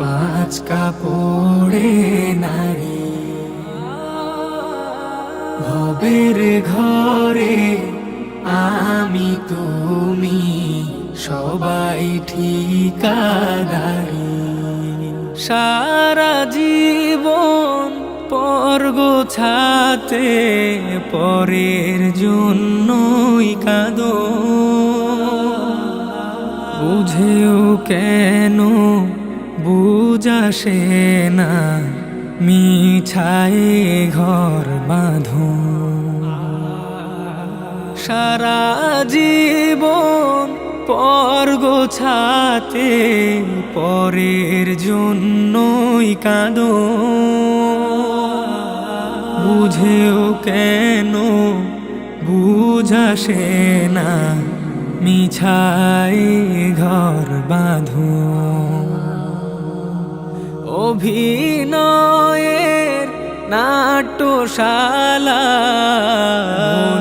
পাঁচ কাপড়ে নারী। ভবের ঘরে আমি তুমি, সবাই ঠিকাদারি। সারা জীবন পর গোছাতে পরের জন্যই কাঁদো। বুঝেও কেন বুঝাসে না মিছায়ে ঘর বাঁধো সারা জীবন পর গোছাতে পরের জন্যই কাঁদো বুঝেও কেন বুঝাসে না মিছাই ঘর বাঁধো অভিনয়ের নাট্যশালা।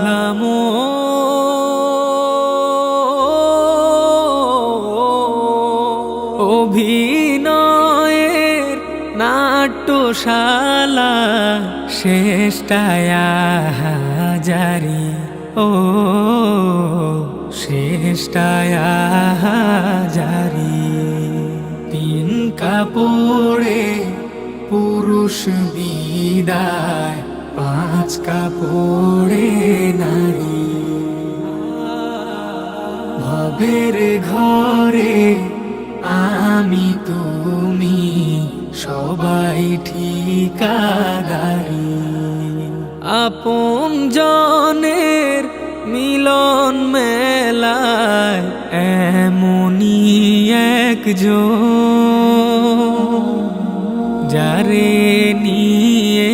নামো অভিনয়ের নাট্যশালা শেষটায় হাজারি ও শেষটায় হাজারি কাপড়ে পুরুষ বিদায়, পাঁচ কাপড়ে নারী। ভবের ঘরে আমি তুমি, সবাই ঠিকাদারি। আপন জনের মিলন মেলায় এমনই একজন যারে নিয়ে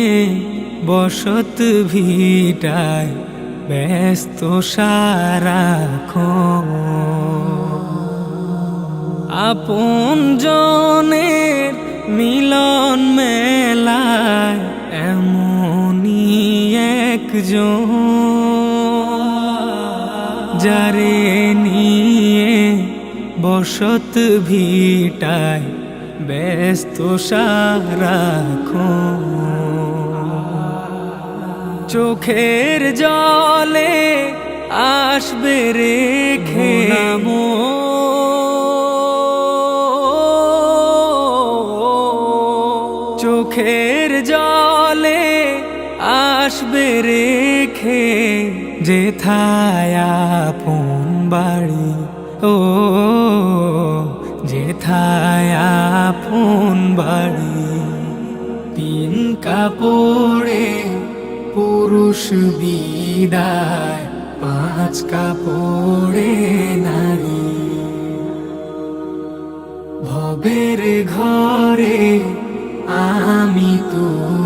বসত ভিটায় ব্যস্ত সারাক্ষণ। আপন জনের মিলন মেলায় এমনই একজন যারে নিয়ে বসত ভিটায় ব্যস্ত সারাক্ষণ চোখের জলে আসবে রেখে নামো। চোখের জলে আসবে রেখে যেথায় আপন বাড়ি ও, যেথায় আপন বাড়ি, তিন কাপড়ে পুরুষ বিদায়, পাঁচ কাপড়ে নারী। ভবের ঘরে আমি তুমি